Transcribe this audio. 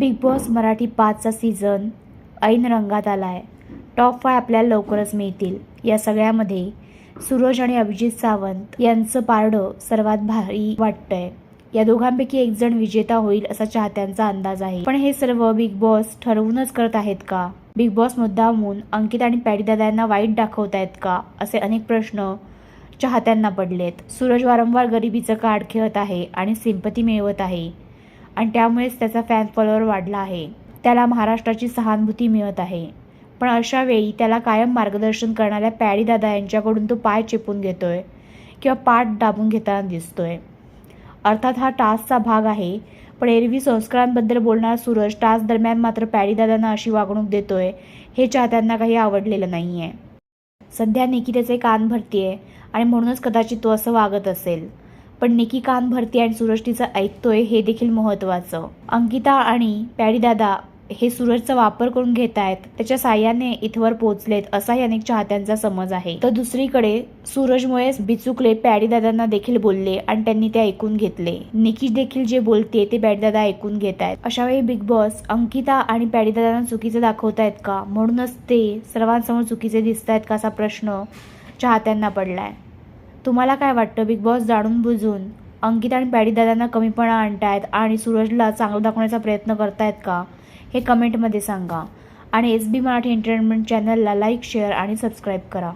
Big Boss Marathi पाचचा season ऐन रंगात आला आहे टॉप फाय आपल्याला लवकरच मिळतील. या सगळ्यामध्ये सूरज आणि अभिजित सावंत यांचं पारडं सर्वात भारी वाटतंय. या दोघांपैकी एक जण विजेता होईल असा चाहत्यांचा अंदाज आहे. पण हे सर्व बिग बॉस ठरवूनच करत आहेत का? बिग बॉस मुद्दामून अंकित आणि पॅडी दादांना वाईट दाखवतायत का? असे अनेक प्रश्न चाहत्यांना पडलेत. सूरज वारंवार गरिबीचं कार्ड खेळत आहे आणि सिंपती मिळवत आहे. आणि त्यामुळेच त्याचा फॅन फॉलोअर वाढला आहे. त्याला महाराष्ट्राची सहानुभूती मिळत आहे. पण अशा वेळी त्याला कायम मार्गदर्शन करणाऱ्या पॅडी दादा यांच्याकडून तो पाय चेपून घेतोय किंवा पाठ दाबून घेताना दिसतोय. अर्थात हा टास्कचा भाग आहे पण एरवी संस्कारांबद्दल बोलणारा सूरज टास्क दरम्यान मात्र पॅडी दादांना अशी वागणूक देतोय हे चाहत्यांना काही आवडलेलं नाही आहे सध्या निकिताचे कान भरतीये आणि म्हणूनच कदाचित तो असं वागत असेल. पण निकी कान भरती आणि सूरज तिचं ऐकतोय हे देखील महत्त्वाचं. अंकिता आणि पॅडीदादा हे सूरजचा वापर करून घेत आहेत त्याच्या साह्याने इथवर पोहोचलेत असाही अनेक चाहत्यांचा समज आहे. तर दुसरीकडे सूरजमुळेच बिचुकले पॅडीदादांना देखील बोलले आणि त्यांनी ते ऐकून घेतले. निकी देखील जे बोलते ते पॅडीदादा ऐकून घेत आहेत अशा वेळी बिग बॉस अंकिता आणि पॅडीदादांना चुकीचे दाखवतायत का? म्हणूनच ते सर्वांसमोर चुकीचे दिसत आहेत का असा प्रश्न चाहत्यांना पडलाय. तुम्हाला काय वाटतं? बिग बॉस जाणून बुजून अंकित आणि पॅडीदादांना कमीपणा आणतायत आणि सूरजला चांगलं दाखवण्याचा प्रयत्न करतायत का? हे कमेंटमध्ये सांगा. आणि एस बी मराठी एंटरटेनमेंट चॅनलला लाईक शेअर आणि सबस्क्राईब करा.